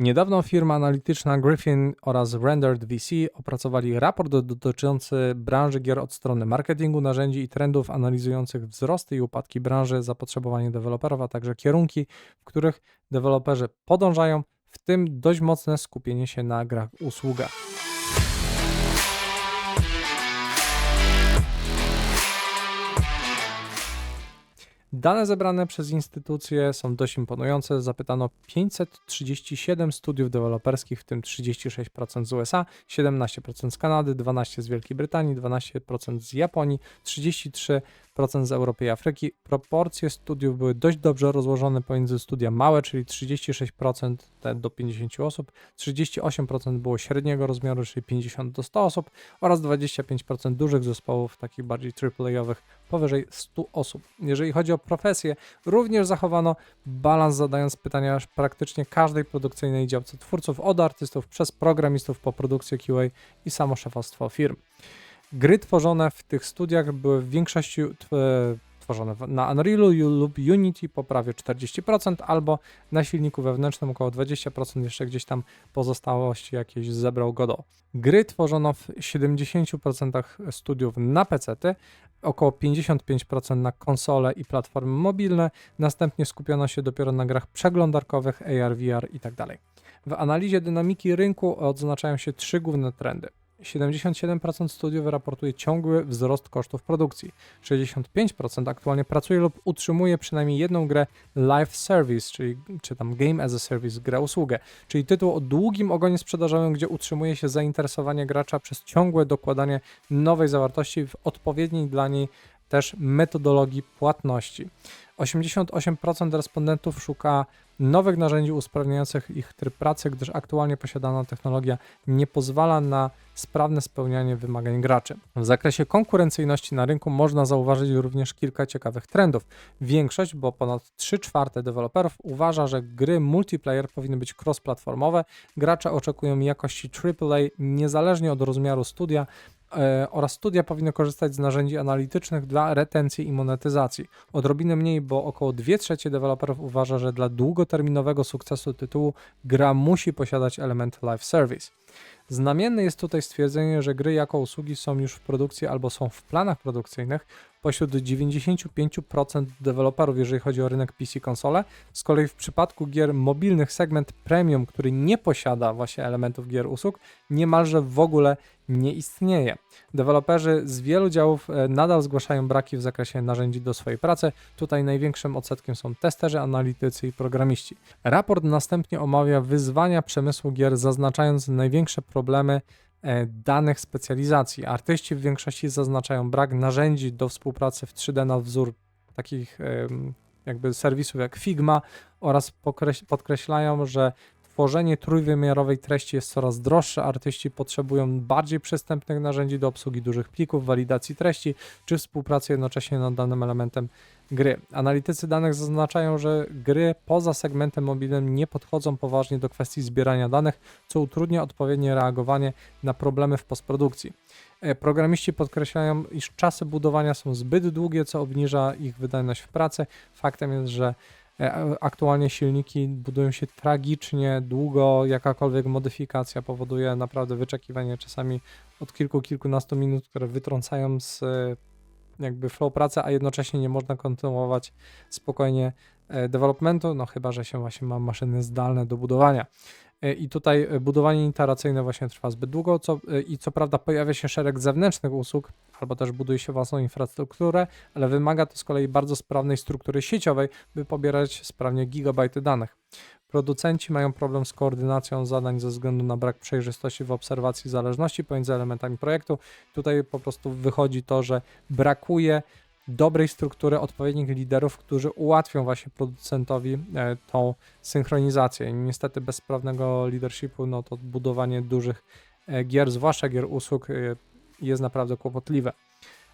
Niedawno firma analityczna Griffin oraz Rendered VC opracowali raport dotyczący branży gier od strony marketingu, narzędzi i trendów analizujących wzrosty i upadki branży, zapotrzebowanie deweloperów, a także kierunki, w których deweloperzy podążają, w tym dość mocne skupienie się na grach usługach. Dane zebrane przez instytucje są dość imponujące. Zapytano 537 studiów deweloperskich, w tym 36% z USA, 17% z Kanady, 12% z Wielkiej Brytanii, 12% z Japonii, 33% z Europy i Afryki. Proporcje studiów były dość dobrze rozłożone pomiędzy studia małe, czyli 36% te do 50 osób, 38% było średniego rozmiaru, czyli 50 do 100 osób oraz 25% dużych zespołów, takich bardziej AAA-owych, powyżej 100 osób. Jeżeli chodzi o profesję, również zachowano balans, zadając pytania praktycznie każdej produkcyjnej działce twórców, od artystów przez programistów po produkcję QA i samo szefostwo firm. Gry tworzone w tych studiach były w większości tworzone na Unrealu lub Unity po prawie 40%, albo na silniku wewnętrznym około 20%, jeszcze gdzieś tam pozostałości jakieś zebrał Godot. Gry tworzono w 70% studiów na PC, około 55% na konsole i platformy mobilne, następnie skupiono się dopiero na grach przeglądarkowych, AR, VR itd. Tak w analizie dynamiki rynku odznaczają się trzy główne trendy. 77% studiów raportuje ciągły wzrost kosztów produkcji. 65% aktualnie pracuje lub utrzymuje przynajmniej jedną grę live service, czyli czy tam game as a service, grę usługę, czyli tytuł o długim ogonie sprzedażowym, gdzie utrzymuje się zainteresowanie gracza przez ciągłe dokładanie nowej zawartości w odpowiedniej dla niej też metodologii płatności. 88% respondentów szuka nowych narzędzi usprawniających ich tryb pracy, gdyż aktualnie posiadana technologia nie pozwala na sprawne spełnianie wymagań graczy. W zakresie konkurencyjności na rynku można zauważyć również kilka ciekawych trendów. Większość, bo ponad 3 czwarte deweloperów uważa, że gry multiplayer powinny być cross-platformowe. Gracze oczekują jakości AAA niezależnie od rozmiaru studia, oraz studia powinny korzystać z narzędzi analitycznych dla retencji i monetyzacji. Odrobinę mniej, bo około 2 trzecie deweloperów uważa, że dla długoterminowego sukcesu tytułu gra musi posiadać element live service. Znamienne jest tutaj stwierdzenie, że gry jako usługi są już w produkcji albo są w planach produkcyjnych pośród 95% deweloperów, jeżeli chodzi o rynek PC konsole. Z kolei w przypadku gier mobilnych segment premium, który nie posiada właśnie elementów gier usług, niemalże w ogóle nie istnieje. Deweloperzy z wielu działów e, nadal zgłaszają braki w zakresie narzędzi do swojej pracy. Tutaj największym odsetkiem są testerzy, analitycy i programiści. Raport następnie omawia wyzwania przemysłu gier, zaznaczając największe problemy e, danych specjalizacji. Artyści w większości zaznaczają brak narzędzi do współpracy w 3D na wzór takich jakby serwisów jak Figma oraz podkreślają, że tworzenie trójwymiarowej treści jest coraz droższe. Artyści potrzebują bardziej przystępnych narzędzi do obsługi dużych plików, walidacji treści czy współpracy jednocześnie nad danym elementem gry. Analitycy danych zaznaczają, że gry poza segmentem mobilnym nie podchodzą poważnie do kwestii zbierania danych, co utrudnia odpowiednie reagowanie na problemy w postprodukcji. E, programiści podkreślają, iż czasy budowania są zbyt długie, co obniża ich wydajność w pracy. Faktem jest, że aktualnie silniki budują się tragicznie długo, jakakolwiek modyfikacja powoduje naprawdę wyczekiwanie czasami od kilku, kilkunastu minut, które wytrącają z jakby flow pracy, a jednocześnie nie można kontynuować spokojnie e, developmentu, no chyba, że się właśnie ma maszyny zdalne do budowania. E, I tutaj e, budowanie iteracyjne właśnie trwa zbyt długo co, i co prawda pojawia się szereg zewnętrznych usług, albo też buduje się własną infrastrukturę, ale wymaga to z kolei bardzo sprawnej struktury sieciowej, by pobierać sprawnie gigabajty danych. Producenci mają problem z koordynacją zadań ze względu na brak przejrzystości w obserwacji zależności pomiędzy elementami projektu. Tutaj po prostu wychodzi to, że brakuje dobrej struktury odpowiednich liderów, którzy ułatwią właśnie producentowi e, tą synchronizację. Niestety bez sprawnego leadershipu, no to budowanie dużych e, gier, zwłaszcza gier usług, e, jest naprawdę kłopotliwe.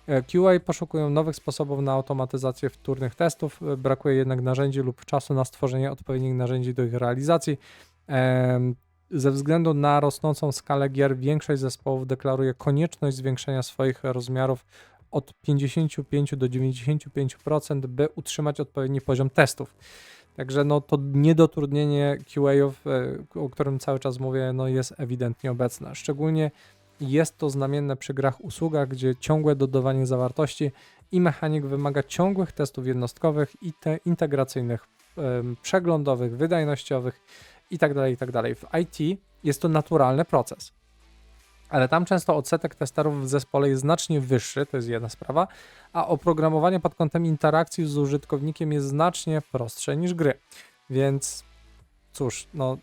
QA poszukują nowych sposobów na automatyzację wtórnych testów, brakuje jednak narzędzi lub czasu na stworzenie odpowiednich narzędzi do ich realizacji. Ze względu na rosnącą skalę gier, większość zespołów deklaruje konieczność zwiększenia swoich rozmiarów od 55 do 95%, by utrzymać odpowiedni poziom testów. Także no to niedotrudnienie QA-ów, e, o którym cały czas mówię, no jest ewidentnie obecne. Szczególnie jest to znamienne przy grach usługach, gdzie ciągłe dodawanie zawartości i mechanik wymaga ciągłych testów jednostkowych i te integracyjnych, przeglądowych, wydajnościowych itd., itd. W IT jest to naturalny proces. Ale tam często odsetek testerów w zespole jest znacznie wyższy, to jest jedna sprawa, a oprogramowanie pod kątem interakcji z użytkownikiem jest znacznie prostsze niż gry. Więc cóż, no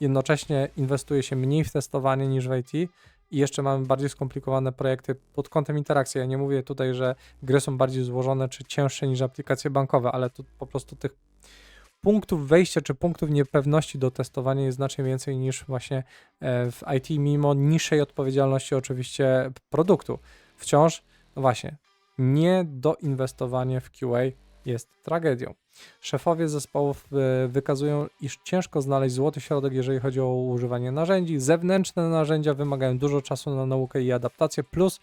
jednocześnie inwestuje się mniej w testowanie niż w IT i jeszcze mamy bardziej skomplikowane projekty pod kątem interakcji. Ja nie mówię tutaj, że gry są bardziej złożone czy cięższe niż aplikacje bankowe, ale tu po prostu tych punktów wejścia czy punktów niepewności do testowania jest znacznie więcej niż właśnie e, w IT, mimo niższej odpowiedzialności oczywiście produktu. Wciąż, no właśnie, niedoinwestowanie w QA jest tragedią. Szefowie zespołów e, wykazują, iż ciężko znaleźć złoty środek, jeżeli chodzi o używanie narzędzi. Zewnętrzne narzędzia wymagają dużo czasu na naukę i adaptację, plus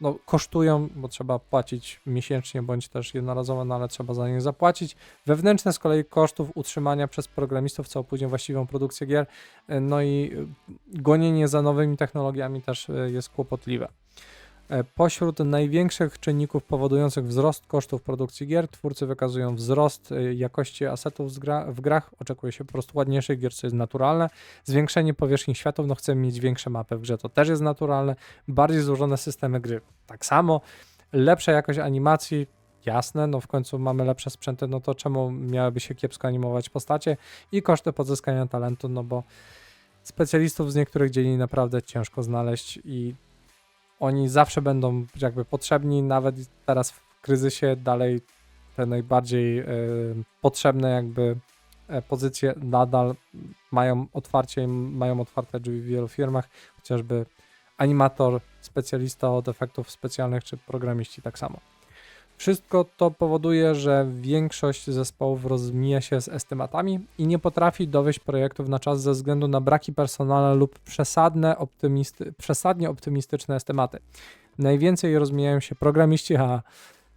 no, kosztują, bo trzeba płacić miesięcznie bądź też jednorazowo, no ale trzeba za nie zapłacić. Wewnętrzne z kolei kosztów utrzymania przez programistów, co opóźnia właściwą produkcję gier, no i gonienie za nowymi technologiami też e, jest kłopotliwe. E, Pośród największych czynników powodujących wzrost kosztów produkcji gier, twórcy wykazują wzrost e, jakości asetów w grach. Oczekuje się po prostu ładniejszych gier, co jest naturalne. Zwiększenie powierzchni światów, no chcemy mieć większe mapy w grze, to też jest naturalne. Bardziej złożone systemy gry, tak samo. Lepsza jakość animacji, jasne, no w końcu mamy lepsze sprzęty, no to czemu miałyby się kiepsko animować postacie? I koszty pozyskania talentu, no bo specjalistów z niektórych dziedzin naprawdę ciężko znaleźć i oni zawsze będą jakby potrzebni, nawet teraz w kryzysie dalej te najbardziej e, potrzebne jakby e, pozycje nadal mają otwarcie, mają otwarte drzwi w wielu firmach, chociażby animator, specjalista od efektów specjalnych czy programiści tak samo. Wszystko to powoduje, że większość zespołów rozmija się z estymatami i nie potrafi dowieść projektów na czas ze względu na braki personala lub przesadne optymisty, przesadnie optymistyczne estymaty. Najwięcej rozmijają się programiści, a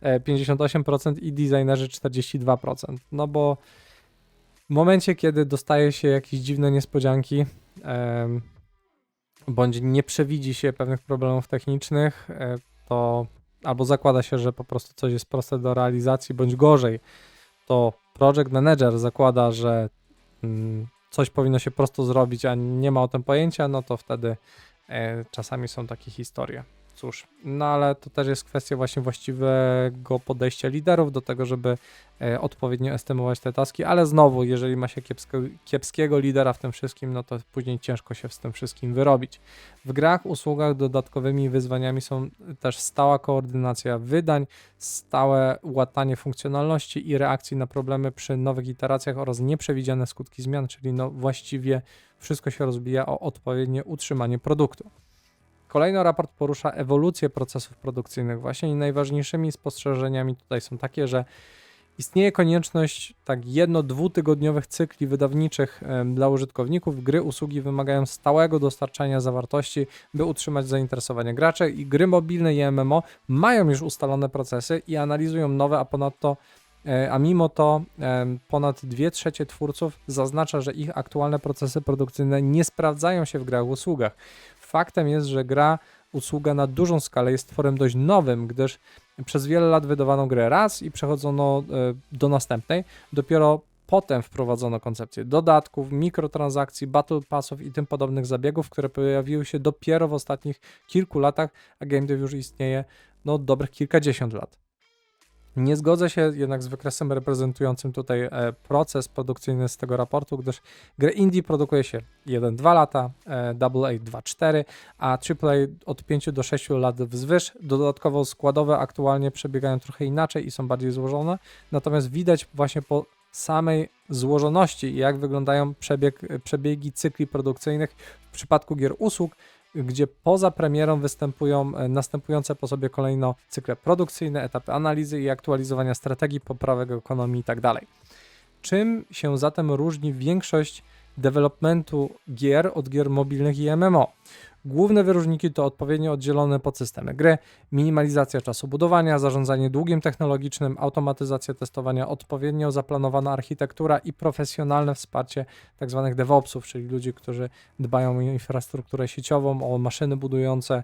e, 58% i designerzy 42%. No bo w momencie, kiedy dostaje się jakieś dziwne niespodzianki, bądź nie przewidzi się pewnych problemów technicznych, e, to albo zakłada się, że po prostu coś jest proste do realizacji, bądź gorzej, to project manager zakłada, że mm, coś powinno się prosto zrobić, a nie ma o tym pojęcia, no to wtedy e, czasami są takie historie. Cóż, no ale to też jest kwestia właśnie właściwego podejścia liderów do tego, żeby e, odpowiednio estymować te taski, ale znowu, jeżeli ma się kiepsko, kiepskiego lidera w tym wszystkim, no to później ciężko się z tym wszystkim wyrobić. W grach, usługach dodatkowymi wyzwaniami są też stała koordynacja wydań, stałe łatanie funkcjonalności i reakcji na problemy przy nowych iteracjach oraz nieprzewidziane skutki zmian, czyli no właściwie wszystko się rozbija o odpowiednie utrzymanie produktu. Kolejny raport porusza ewolucję procesów produkcyjnych właśnie i najważniejszymi spostrzeżeniami tutaj są takie, że istnieje konieczność tak jedno-dwutygodniowych cykli wydawniczych dla użytkowników. Gry, usługi wymagają stałego dostarczania zawartości, by utrzymać zainteresowanie graczy i gry mobilne i MMO mają już ustalone procesy i analizują nowe, a ponadto e, a mimo to ponad 2 trzecie twórców zaznacza, że ich aktualne procesy produkcyjne nie sprawdzają się w grach usługach. Faktem jest, że gra usługa na dużą skalę jest tworem dość nowym, gdyż przez wiele lat wydawano grę raz i przechodzono e, do następnej. Dopiero potem wprowadzono koncepcję dodatków, mikrotransakcji, battle passów i tym podobnych zabiegów, które pojawiły się dopiero w ostatnich kilku latach, a game dev już istnieje no dobrych kilkadziesiąt lat. Nie zgodzę się jednak z wykresem reprezentującym tutaj e, proces produkcyjny z tego raportu, gdyż grę indie produkuje się 1-2 lata, e, AA 2-4, a AAA od 5 do 6 lat wzwyż. Dodatkowo składowe aktualnie przebiegają trochę inaczej i są bardziej złożone, natomiast widać właśnie po samej złożoności i jak wyglądają przebieg, przebiegi cykli produkcyjnych w przypadku gier usług, gdzie poza premierą występują e, następujące po sobie kolejno cykle produkcyjne, etapy analizy i aktualizowania strategii, poprawek ekonomii itd. Czym się zatem różni większość developmentu gier od gier mobilnych i MMO? Główne wyróżniki to odpowiednio oddzielone podsystemy gry, minimalizacja czasu budowania, zarządzanie długiem technologicznym, automatyzacja testowania, odpowiednio zaplanowana architektura i profesjonalne wsparcie tzw. DevOpsów, czyli ludzi, którzy dbają o infrastrukturę sieciową, o maszyny budujące,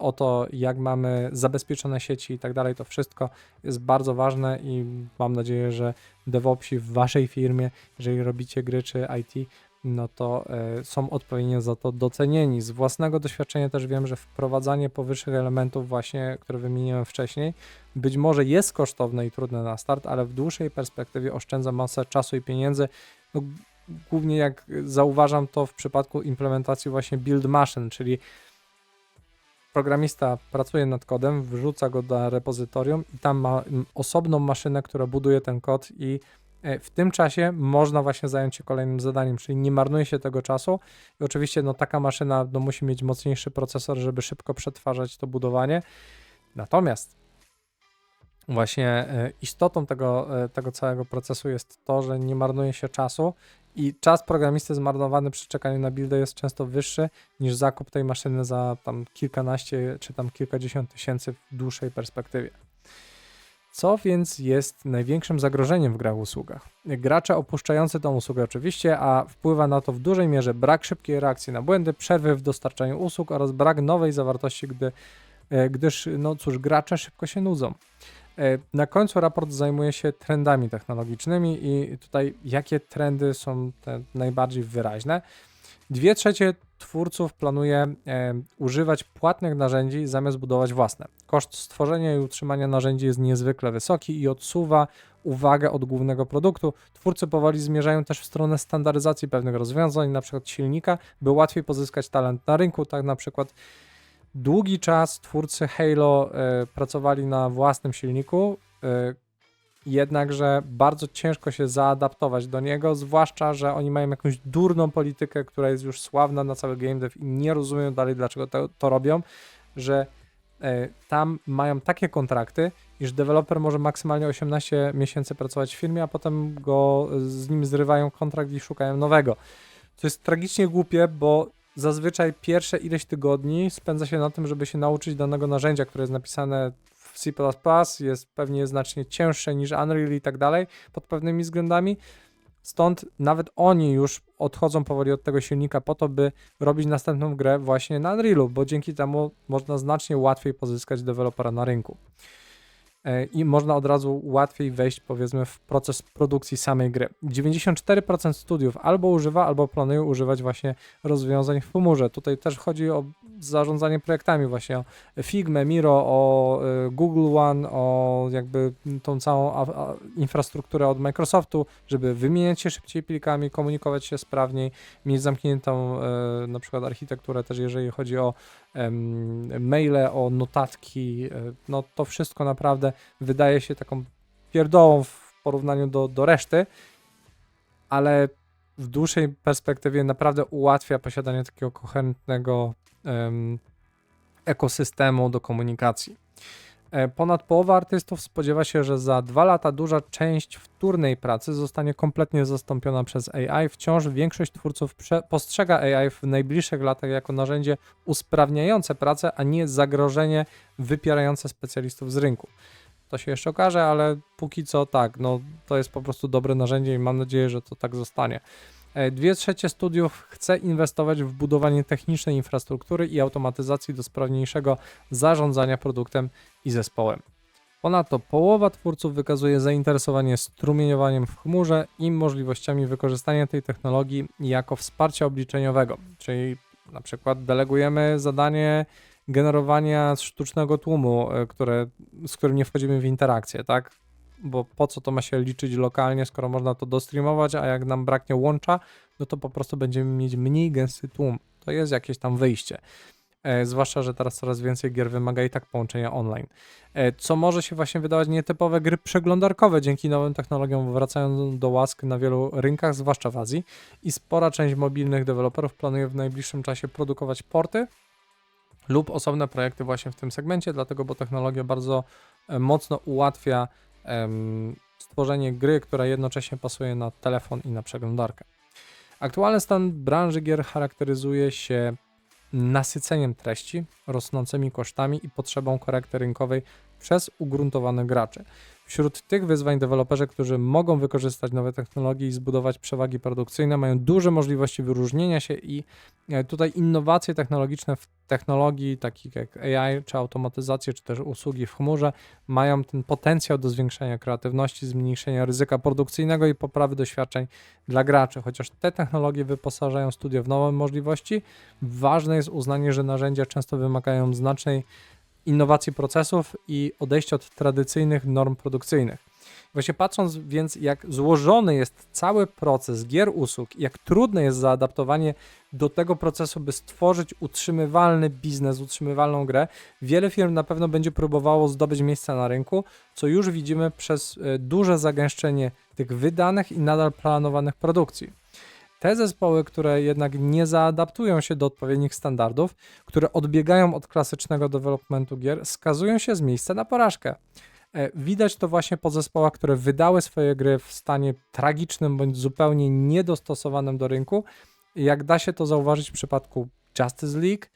o to, jak mamy zabezpieczone sieci i tak dalej. To wszystko jest bardzo ważne i mam nadzieję, że DevOpsi w waszej firmie, jeżeli robicie gry czy IT, no to e, są odpowiednio za to docenieni. Z własnego doświadczenia też wiem, że wprowadzanie powyższych elementów właśnie, które wymieniłem wcześniej, być może jest kosztowne i trudne na start, ale w dłuższej perspektywie oszczędza masę czasu i pieniędzy. No, głównie jak zauważam to w przypadku implementacji właśnie build machine, czyli programista pracuje nad kodem, wrzuca go do repozytorium i tam ma osobną maszynę, która buduje ten kod i w tym czasie można właśnie zająć się kolejnym zadaniem, czyli nie marnuje się tego czasu i oczywiście no, taka maszyna no, musi mieć mocniejszy procesor, żeby szybko przetwarzać to budowanie. Natomiast właśnie e, istotą tego, e, tego całego procesu jest to, że nie marnuje się czasu i czas programisty zmarnowany przy czekaniu na buildę jest często wyższy niż zakup tej maszyny za tam kilkanaście czy tam kilkadziesiąt tysięcy w dłuższej perspektywie. Co więc jest największym zagrożeniem w grach usługach? Gracze opuszczający tą usługę oczywiście, a wpływa na to w dużej mierze brak szybkiej reakcji na błędy, przerwy w dostarczaniu usług oraz brak nowej zawartości, gdy, e, gdyż, no cóż, gracze szybko się nudzą. E, Na końcu raport zajmuje się trendami technologicznymi i tutaj jakie trendy są najbardziej wyraźne. Dwie trzecie twórców planuje e, używać płatnych narzędzi zamiast budować własne. Koszt stworzenia i utrzymania narzędzi jest niezwykle wysoki i odsuwa uwagę od głównego produktu. Twórcy powoli zmierzają też w stronę standaryzacji pewnych rozwiązań, przykład silnika, by łatwiej pozyskać talent na rynku. Tak na przykład długi czas twórcy Halo e, pracowali na własnym silniku, e, jednakże bardzo ciężko się zaadaptować do niego, zwłaszcza, że oni mają jakąś durną politykę, która jest już sławna na cały game dev i nie rozumiem dalej, dlaczego to, to robią, że e, tam mają takie kontrakty, iż deweloper może maksymalnie 18 miesięcy pracować w firmie, a potem go z nim zrywają kontrakt i szukają nowego. To jest tragicznie głupie, bo zazwyczaj pierwsze ileś tygodni spędza się na tym, żeby się nauczyć danego narzędzia, które jest napisane C++, jest pewnie znacznie cięższe niż Unreal i tak dalej, pod pewnymi względami. Stąd nawet oni już odchodzą powoli od tego silnika po to, by robić następną grę właśnie na Unrealu, bo dzięki temu można znacznie łatwiej pozyskać dewelopera na rynku. E, I można od razu łatwiej wejść, powiedzmy, w proces produkcji samej gry. 94% studiów albo używa, albo planuje używać właśnie rozwiązań w chmurze. Tutaj też chodzi o zarządzanie projektami, właśnie o Figma, Miro, o y, Google One, o jakby tą całą infrastrukturę od Microsoftu, żeby wymieniać się szybciej plikami, komunikować się sprawniej, mieć zamkniętą y, na przykład architekturę też, jeżeli chodzi o maile, o notatki, y, no to wszystko naprawdę wydaje się taką pierdołą w porównaniu do, do reszty, ale w dłuższej perspektywie naprawdę ułatwia posiadanie takiego koherentnego ekosystemu do komunikacji. E, Ponad połowa artystów spodziewa się, że za dwa lata duża część wtórnej pracy zostanie kompletnie zastąpiona przez AI. Wciąż większość twórców postrzega AI w najbliższych latach jako narzędzie usprawniające pracę, a nie zagrożenie wypierające specjalistów z rynku. To się jeszcze okaże, ale póki co tak, no to jest po prostu dobre narzędzie i mam nadzieję, że to tak zostanie. E, Dwie trzecie studiów chce inwestować w budowanie technicznej infrastruktury i automatyzacji do sprawniejszego zarządzania produktem i zespołem. Ponadto połowa twórców wykazuje zainteresowanie strumieniowaniem w chmurze i możliwościami wykorzystania tej technologii jako wsparcia obliczeniowego, czyli na przykład delegujemy zadanie generowania sztucznego tłumu, e, które, z którym nie wchodzimy w interakcję, tak? Bo po co to ma się liczyć lokalnie, skoro można to dostreamować, a jak nam braknie łącza, no to po prostu będziemy mieć mniej gęsty tłum. To jest jakieś tam wyjście. E, zwłaszcza, że teraz coraz więcej gier wymaga i tak połączenia online. E, co może się właśnie wydawać nietypowe gry przeglądarkowe dzięki nowym technologiom wracają do łask na wielu rynkach, zwłaszcza w Azji i spora część mobilnych deweloperów planuje w najbliższym czasie produkować porty lub osobne projekty właśnie w tym segmencie, dlatego bo technologia bardzo e, mocno ułatwia stworzenie gry, która jednocześnie pasuje na telefon i na przeglądarkę. Aktualny stan branży gier charakteryzuje się nasyceniem treści, rosnącymi kosztami i potrzebą korekty rynkowej przez ugruntowanych graczy. Wśród tych wyzwań deweloperzy, którzy mogą wykorzystać nowe technologie i zbudować przewagi produkcyjne, mają duże możliwości wyróżnienia się i e, tutaj innowacje technologiczne w technologii takich jak AI, czy automatyzację, czy też usługi w chmurze mają ten potencjał do zwiększenia kreatywności, zmniejszenia ryzyka produkcyjnego i poprawy doświadczeń dla graczy. Chociaż te technologie wyposażają studia w nowe możliwości, ważne jest uznanie, że narzędzia często wymagają znacznej innowacji procesów i odejścia od tradycyjnych norm produkcyjnych. Właśnie patrząc więc, jak złożony jest cały proces gier usług, jak trudne jest zaadaptowanie do tego procesu, by stworzyć utrzymywalny biznes, utrzymywalną grę, wiele firm na pewno będzie próbowało zdobyć miejsca na rynku, co już widzimy przez e, duże zagęszczenie tych wydanych i nadal planowanych produkcji. Te zespoły, które jednak nie zaadaptują się do odpowiednich standardów, które odbiegają od klasycznego developmentu gier, skazują się z miejsca na porażkę. E, Widać to właśnie po zespołach, które wydały swoje gry w stanie tragicznym bądź zupełnie niedostosowanym do rynku, jak da się to zauważyć w przypadku Justice League,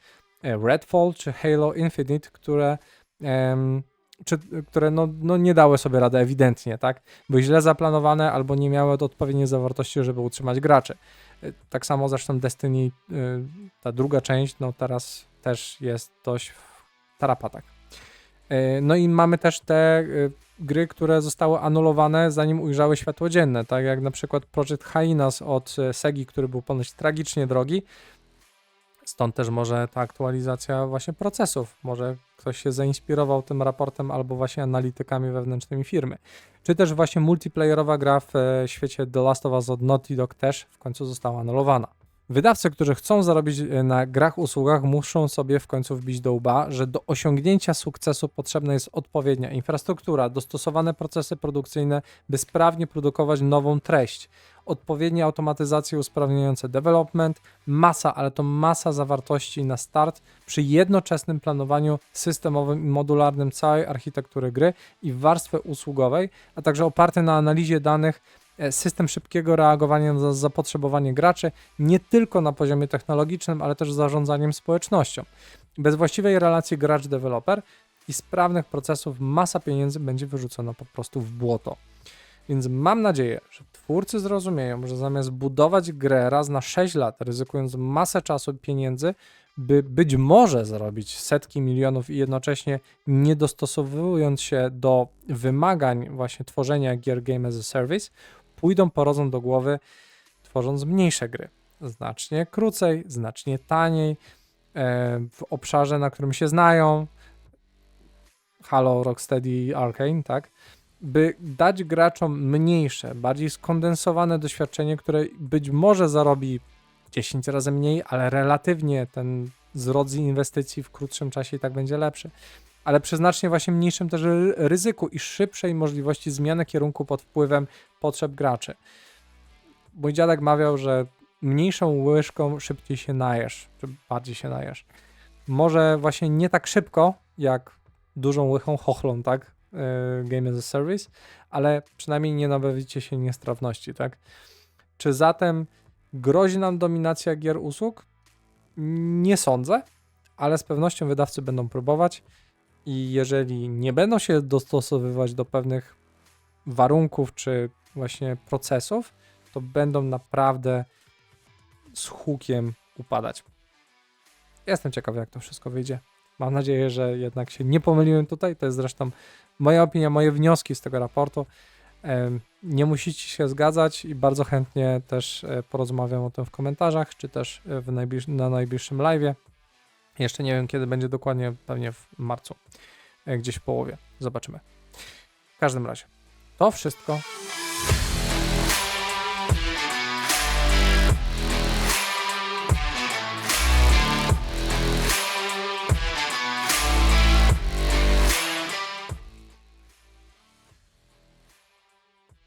e, Redfall czy Halo Infinite, które, em, czy, które no, no nie dały sobie rady ewidentnie, tak? Były źle zaplanowane albo nie miały odpowiedniej zawartości, żeby utrzymać graczy. E, Tak samo zresztą Destiny, e, ta druga część, no teraz też jest dość w tarapatach. E, No i mamy też te gry, które zostały anulowane zanim ujrzały światło dzienne, tak jak na przykład Project Hyenas od Segi, który był ponoć tragicznie drogi. Stąd też może ta aktualizacja właśnie procesów. Może ktoś się zainspirował tym raportem albo właśnie analitykami wewnętrznymi firmy. Czy też właśnie multiplayerowa gra w e, świecie The Last of Us od Naughty Dog też w końcu została anulowana. Wydawcy, którzy chcą zarobić e, na grach, usługach, muszą sobie w końcu wbić do łba, że do osiągnięcia sukcesu potrzebna jest odpowiednia infrastruktura, dostosowane procesy produkcyjne, by sprawnie produkować nową treść, odpowiednie automatyzacje usprawniające development, masa, ale to masa zawartości na start przy jednoczesnym planowaniu systemowym i modularnym całej architektury gry i warstwy usługowej, a także oparty na analizie danych e, system szybkiego reagowania na zapotrzebowanie graczy, nie tylko na poziomie technologicznym, ale też zarządzaniem społecznością. Bez właściwej relacji gracz-deweloper i sprawnych procesów masa pieniędzy będzie wyrzucona po prostu w błoto. Więc mam nadzieję, że twórcy zrozumieją, że zamiast budować grę raz na 6 lat, ryzykując masę czasu i pieniędzy, by być może zarobić setki milionów i jednocześnie nie dostosowując się do wymagań właśnie tworzenia gier Game as a Service, pójdą po rozum do głowy, tworząc mniejsze gry. Znacznie krócej, znacznie taniej, e, w obszarze, na którym się znają. Halo, Rocksteady, Arkane, tak? By dać graczom mniejsze, bardziej skondensowane doświadczenie, które być może zarobi 10 razy mniej, ale relatywnie ten zwrot z inwestycji w krótszym czasie i tak będzie lepszy. Ale przy znacznie właśnie mniejszym też ry- ryzyku i szybszej możliwości zmiany kierunku pod wpływem potrzeb graczy. Mój dziadek mawiał, że mniejszą łyżką szybciej się najesz, czy bardziej się najesz. Może właśnie nie tak szybko, jak dużą łychą chochlą, tak? Yy, Game as a Service, ale przynajmniej nie nabawicie się niestrawności, tak? Czy zatem grozi nam dominacja gier usług? Nie sądzę, ale z pewnością wydawcy będą próbować i jeżeli nie będą się dostosowywać do pewnych warunków czy właśnie procesów, to będą naprawdę z hukiem upadać. Jestem ciekawy, jak to wszystko wyjdzie. Mam nadzieję, że jednak się nie pomyliłem tutaj. To jest zresztą moja opinia, moje wnioski z tego raportu. Nie musicie się zgadzać i bardzo chętnie też e, porozmawiam o tym w komentarzach, czy też e, najbliż- na najbliższym live. Jeszcze nie wiem, kiedy będzie dokładnie, pewnie w marcu, e, gdzieś w połowie. Zobaczymy. W każdym razie, to wszystko.